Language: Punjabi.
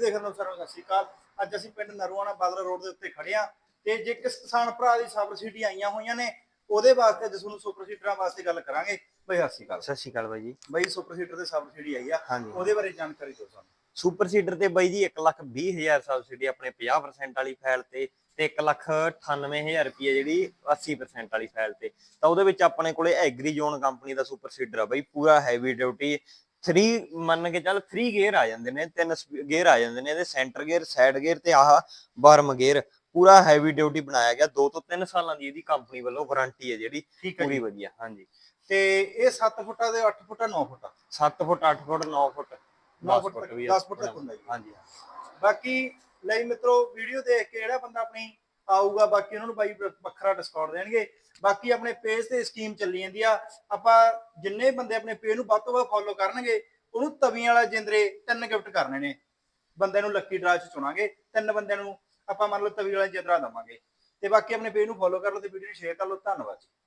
ਵੀਡੀਓ ਦੇਖਣ ਨੂੰ ਸਾਰਿਆਂ ਨੂੰ ਸਤਿ ਸ਼੍ਰੀ ਅਕਾਲ। ਅੱਜ ਅਸੀਂ ਪਿੰਡ ਨਰੂਆਣਾ ਬਾਦਲ ਰੋਡ ਦੇ ਉੱਤੇ ਖੜੇ ਆ ਤੇ ਜੇ ਕਿਸ ਕਿਸਾਨ ਭਰਾ ਦੀ ਸਬਸਿਡੀ ਆਈਆਂ ਹੋਈਆਂ ਨੇ ਉਹਦੇ ਵਾਸਤੇ ਅੱਜ ਤੁਹਾਨੂੰ ਸੁਪਰ ਸੀਡਰਾਂ ਵਾਸਤੇ ਗੱਲ ਕਰਾਂਗੇ। ਬਈ ਸਤਿ ਸ਼੍ਰੀ ਅਕਾਲ। ਸਤਿ ਸ਼੍ਰੀ ਅਕਾਲ ਬਾਈ ਜੀ। ਬਈ ਸੁਪਰ ਸੀਡਰ ਦੇ ਸਬਸਿਡੀ ਆਈ ਆ। ਹਾਂਜੀ। ਉਹਦੇ ਬਾਰੇ ਜਾਣਕਾਰੀ ਦਿਓ ਸਾਨੂੰ। ਸੁਪਰ ਸੀਡਰ ਤੇ ਬਾਈ ਜੀ 1 ਲੱਖ 20 ਹਜ਼ਾਰ ਸਬਸਿਡੀ ਆਪਣੇ 50% ਵਾਲੀ ਫਾਈਲ ਤੇ ਤੇ 1 ਲੱਖ 98000 ਰੁਪਏ ਜਿਹੜੀ 80% ਵਾਲੀ ਫਾਈਲ ਤੇ। ਤਾਂ ਉਹਦੇ ਵਿੱਚ ਆਪਣੇ ਕੋਲੇ ਐਗਰੀ ਜ਼ੋਨ ਕੰਪਨੀ ਦਾ ਸੁਪਰ ਸੀਡਰ ਆ ਬਾਈ ਪੂਰਾ ਹੈਵੀ ਡਿਊਟੀ 3 ਮੰਨ ਕੇ ਚੱਲ 3 ਗੇਅਰ ਆ ਜਾਂਦੇ ਨੇ ਤਿੰਨ ਗੇਅਰ ਆ ਜਾਂਦੇ ਨੇ ਇਹਦੇ ਸੈਂਟਰ ਗੇਅਰ ਸਾਈਡ ਗੇਅਰ ਤੇ ਆਹ ਬਾਰਮ ਗੇਅਰ ਪੂਰਾ ਹੈਵੀ ਡਿਊਟੀ ਬਣਾਇਆ ਗਿਆ 2 ਤੋਂ 3 ਸਾਲਾਂ ਦੀ ਇਹਦੀ ਕੰਪਨੀ ਵੱਲੋਂ ਵਾਰੰਟੀ ਹੈ ਜਿਹੜੀ ਪੂਰੀ ਵਧੀਆ ਹਾਂਜੀ। ਤੇ ਇਹ 7 ਫੁੱਟਾ ਦੇ 8 ਫੁੱਟਾ 9 ਫੁੱਟਾ 7 ਫੁੱਟ 8 ਫੁੱਟ 9 ਫੁੱਟ। 9 10 ਫੁੱਟ ਤੱਕ ਵੀ 10 ਫੁੱਟ ਤੱਕ ਹੁੰਦਾ ਜੀ। ਹਾਂਜੀ। ਬਾਕੀ ਲਈ ਮਿੱਤਰੋ ਵੀਡੀਓ ਦੇਖ ਕੇ ਜਿਹੜਾ ਬੰਦਾ ਆਪਣੀ ਆਊਗਾ, ਬਾਕੀ ਉਹਨਾਂ ਨੂੰ ਬਾਈ ਵੱਖਰਾ ਡਿਸਕਾਊਂਟ ਦੇਣਗੇ। ਬਾਕੀ ਆਪਣੇ ਪੇਜ ਤੇ ਸਕੀਮ ਚੱਲੀ ਜਾਂਦੀ ਆ। ਆਪਾਂ ਜਿੰਨੇ ਬੰਦੇ ਆਪਣੇ ਪੇਜ ਨੂੰ ਵੱਧ ਤੋਂ ਵੱਧ ਫੋਲੋ ਕਰਨਗੇ, ਉਹਨੂੰ ਤਵੀਆਂ ਵਾਲਾ ਜਿੰਦਰੇ ਤਿੰਨ ਗਿਫਟ ਕਰਨੇ ਨੇ। ਬੰਦੇ ਨੂੰ ਲੱਕੀ ਡਰਾ ਚ ਚੁਣਾਂਗੇ, ਤਿੰਨ ਬੰਦਿਆਂ ਨੂੰ ਆਪਾਂ ਮੰਨ ਲਓ ਤਵੀ ਵਾਲਾ ਜਿੰਦਰਾ ਦਵਾਂਗੇ। ਤੇ ਬਾਕੀ ਆਪਣੇ ਪੇਜ ਨੂੰ ਫੋਲੋ ਕਰ ਲਓ ਤੇ ਵੀਡੀਓ ਨੂੰ ਸ਼ੇਅਰ ਕਰ ਲਓ। ਧੰਨਵਾਦ ਜੀ।